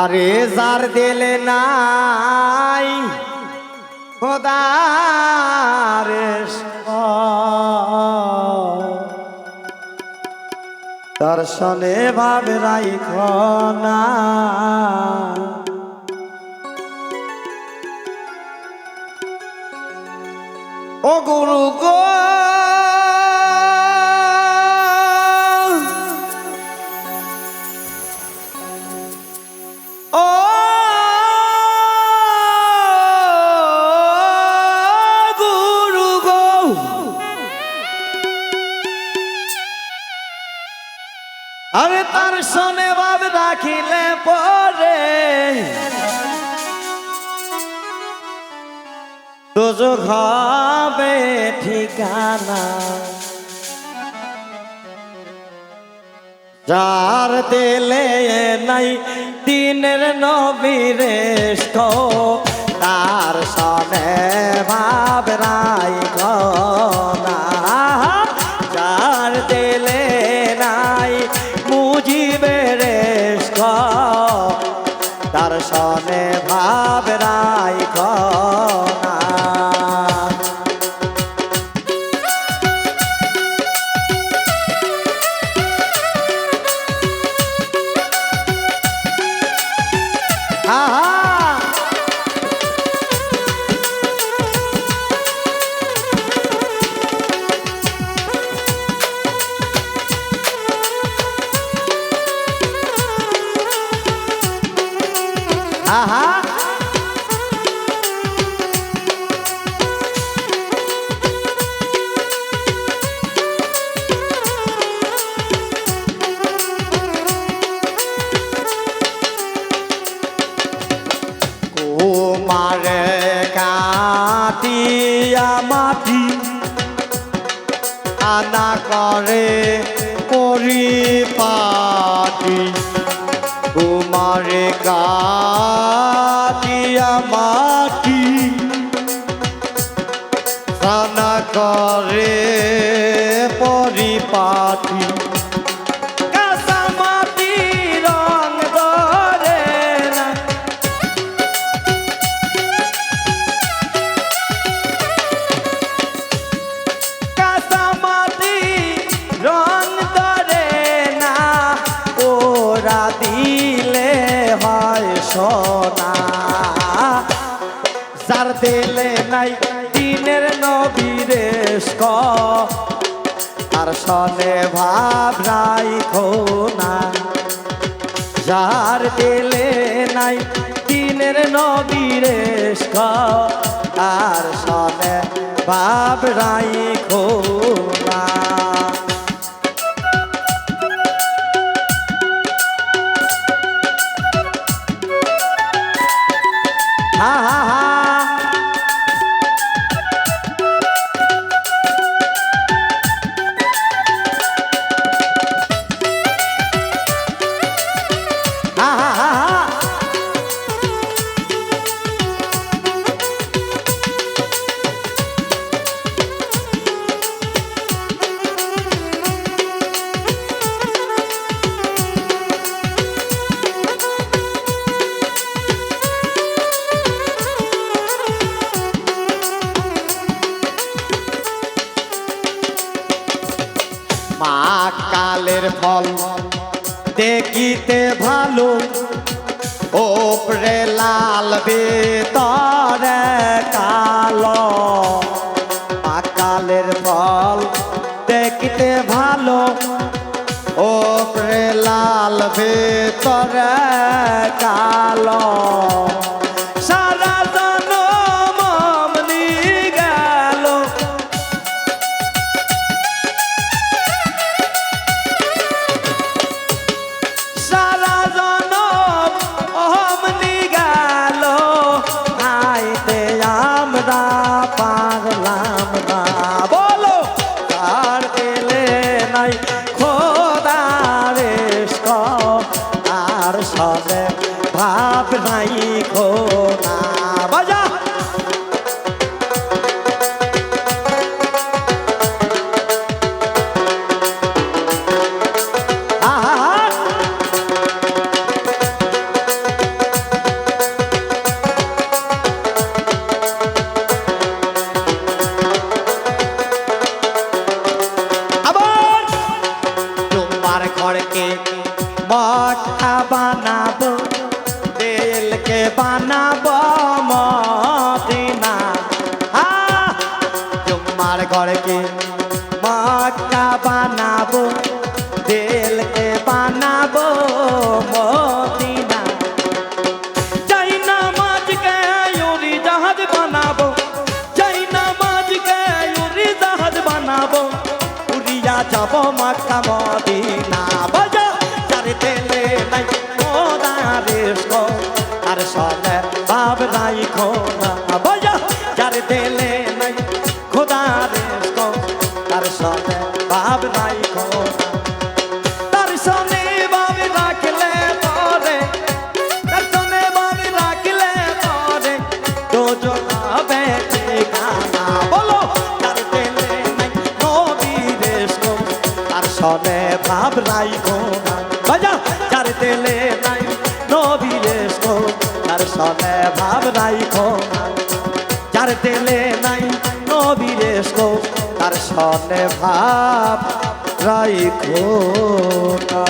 আরে যার দিলে নাই খোদার দর্শনে ভাবে রাইখ না। ও গুরু গো আরে সনে ভাব রাখিলে পরে। তোজো হবে ঠিকানা। যার দিলে নাই দিনের নবীরেশ তার সনে ভাব রাই মুজিবের কুমারে কাটিয়া মাটি আনা করে পরিপাটি কুমারে কাটিয়া মাটি আনা করে পরিপাটি নাই, দিনের নবীরেশ আর সনে ভাব নাই না যার দিলে নাই, দিনের নবীরেশ আর সনে ভাব রাই না হা হা হা। মা কালের ফল দেখিতে ভালো ওপরে লাল বেতরে। সবে ভাব নাই বাজা মদিনা তোমার ঘরকে মক্কা বানাবো, দিলকে বানাবো মদিনা। চাই নামাজ কে উড়ি জাহাজ বানাবো চাই নামাজ কে উড়ি জাহাজ বানাবো, উড়িয়া যাব মক্কা মদিনা। বাজা সনে ভাব নাই কোনা বাজা তেলে নাই নবীর এসো তার সনে ভাব নাই কোনা যার নাই নবীর এসো তার সনে ভাব রাইখো কোনা